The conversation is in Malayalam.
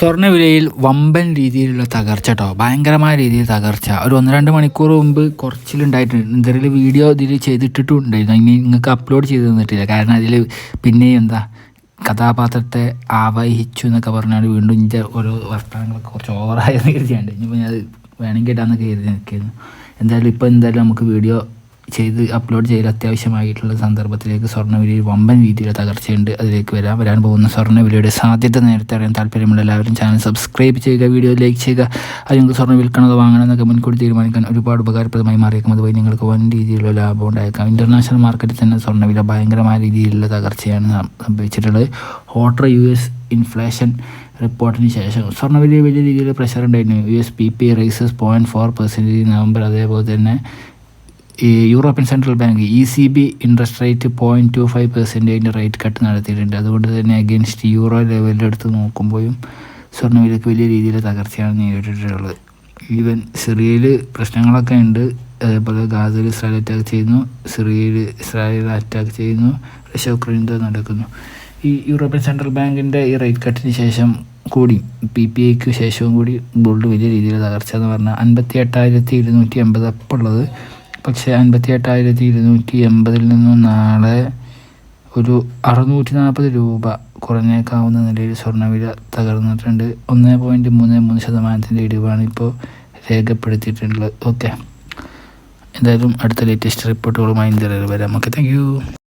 സ്വർണവിലയിൽ വമ്പൻ രീതിയിലുള്ള തകർച്ച കേട്ടോ ഭയങ്കരമായ രീതിയിൽ തകർച്ച. ഒരു ഒന്ന് രണ്ട് മണിക്കൂർ മുമ്പ് കുറച്ചിലുണ്ടായിട്ടുണ്ട്. എന്തെങ്കിലും വീഡിയോ ഇതിൽ ചെയ്തിട്ടിട്ടും ഉണ്ടായിരുന്നു ഇനി നിങ്ങൾക്ക് അപ്ലോഡ് ചെയ്ത് തന്നിട്ടില്ല. കാരണം അതിൽ പിന്നെയും എന്താ കഥാപാത്രത്തെ ആവഹിച്ചു എന്നൊക്കെ പറഞ്ഞാൽ വീണ്ടും ഇന്റെ ഓരോ വർത്തമാനങ്ങളൊക്കെ കുറച്ച് ഓവറായെന്ന് കരുതിയാണ്ട്. ഇനിയിപ്പോൾ ഞാൻ അത് വേണമെങ്കിൽ ഇടാന്നൊക്കെ കരുതി നിൽക്കുന്നു. എന്തായാലും ഇപ്പോൾ എന്തായാലും നമുക്ക് വീഡിയോ ചെയ്ത് അപ്ലോഡ് ചെയ്ത് അത്യാവശ്യമായിട്ടുള്ള സന്ദർഭത്തിലേക്ക് സ്വർണവിലയിൽ വമ്പൻ രീതിയിൽ തകർച്ചയുണ്ട്. അതിലേക്ക് വരാൻ വരാൻ പോകുന്ന സ്വർണവിലയുടെ സാധ്യത നേരത്തെ അറിയാൻ താല്പര്യമുള്ള എല്ലാവരും ചാനൽ സബ്സ്ക്രൈബ് ചെയ്യുക വീഡിയോ ലൈക്ക് ചെയ്യുക. അത് നിങ്ങൾക്ക് സ്വർണം വിൽക്കണത് വാങ്ങണമെന്നൊക്കെ മുൻകൂട്ടി തീരുമാനിക്കാൻ ഒരുപാട് ഉപകാരപ്രദമായി മാറിയേക്കും. അതുവഴി നിങ്ങൾക്ക് വൻ രീതിയിലുള്ള ലാഭം ഉണ്ടായേക്കാം. ഇന്റർനാഷണൽ മാർക്കറ്റിൽ തന്നെ സ്വർണവില ഭയങ്കരമായ രീതിയിലുള്ള തകർച്ചയാണ് സംഭവിച്ചിട്ടുള്ളത്. ഹോട്ടർ യു എസ് ഇൻഫ്ലേഷൻ റിപ്പോർട്ടിന് ശേഷം സ്വർണവില വലിയ രീതിയിൽ പ്രഷർ ഉണ്ടായിരുന്നു. U S P P rises point four percentage November അതേപോലെ തന്നെ ഈ European central bank E C B interest rate point two five പെർസെന്റേജിന്റെ rate cut നടത്തിയിട്ടുണ്ട്. അതുകൊണ്ട് തന്നെ അഗെയിൻസ്റ്റ് യൂറോ ലെവലിലെടുത്ത് നോക്കുമ്പോഴും സ്വർണവിലക്ക് വലിയ രീതിയിൽ തകർച്ചയാണ് നേരിട്ടിട്ടുള്ളത്. ഈവൻ സിറിയയിൽ പ്രശ്നങ്ങളൊക്കെ ഉണ്ട്. അതേപോലെ ഗാസയിൽ ഇസ്രായേൽ അറ്റാക്ക് ചെയ്യുന്നു. സിറിയയിൽ ഇസ്രായേൽ അറ്റാക്ക് ചെയ്യുന്നു. റഷ്യ ഉക്രൈൻ നടക്കുന്നു. ഈ യൂറോപ്യൻ സെൻട്രൽ ബാങ്കിന്റെ ഈ റേറ്റ് കട്ടിന് ശേഷം കൂടി പി പി ഐക്ക് ശേഷവും കൂടി ഗോൾഡ് വലിയ രീതിയിൽ തകർച്ച എന്ന് പറഞ്ഞാൽ അൻപത്തി എട്ടായിരത്തി ഇരുന്നൂറ്റി എൺപത് അപ്പുള്ളത് പക്ഷേ അൻപത്തി എട്ടായിരത്തി ഇരുന്നൂറ്റി എൺപതിൽ നിന്നും നാളെ ഒരു അറുന്നൂറ്റി നാൽപ്പത് രൂപ കുറഞ്ഞേക്കാവുന്ന നിലയിൽ സ്വർണവില തകർന്നിട്ടുണ്ട്. ഒന്ന് പോയിന്റ് മൂന്ന് മൂന്ന് ശതമാനത്തിന്റെ ഇടിവാണ് ഇപ്പോൾ രേഖപ്പെടുത്തിയിട്ടുള്ളത്. ഓക്കെ. എന്തായാലും അടുത്ത ലേറ്റസ്റ്റ് റിപ്പോർട്ടുകളുമായി ഇന്ത്യയിൽ വരാം. Okay thank